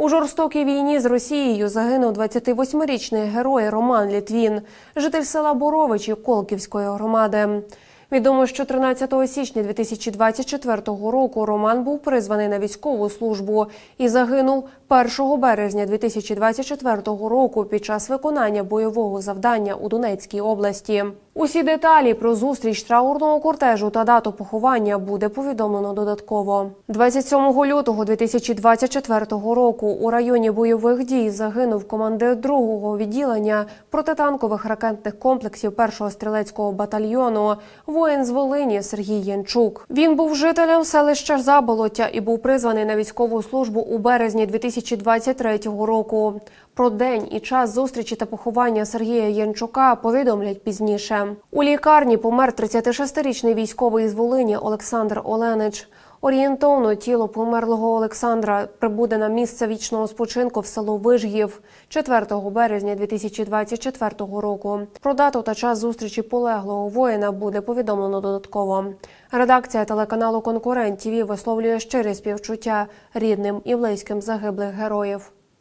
У жорстокій війні з Росією загинув 28-річний герой Роман Літвін, житель села Боровичі Колківської громади. Відомо, що 13 січня 2024 року Роман був призваний на військову службу і загинув 1 березня 2024 року під час виконання бойового завдання у Донецькій області. Усі деталі про зустріч траурного кортежу та дату поховання буде повідомлено додатково. 27 лютого 2024 року у районі бойових дій загинув командир другого відділення протитанкових ракетних комплексів першого стрілецького батальйону воїн з Волині Сергій Янчук. Він був жителем селища Заболоття і був призваний на військову службу у березні 2023 року. Про день і час зустрічі та поховання Сергія Янчука повідомлять пізніше. У лікарні помер 36-річний військовий з Волині Олександр Оленич. Орієнтовно тіло померлого Олександра прибуде на місце вічного спочинку в село Вижгів 4 березня 2024 року. Про дату та час зустрічі полеглого воїна буде повідомлено додатково. Редакція телеканалу Конкурент ТІВІ висловлює щирі співчуття рідним і близьким загиблих героїв.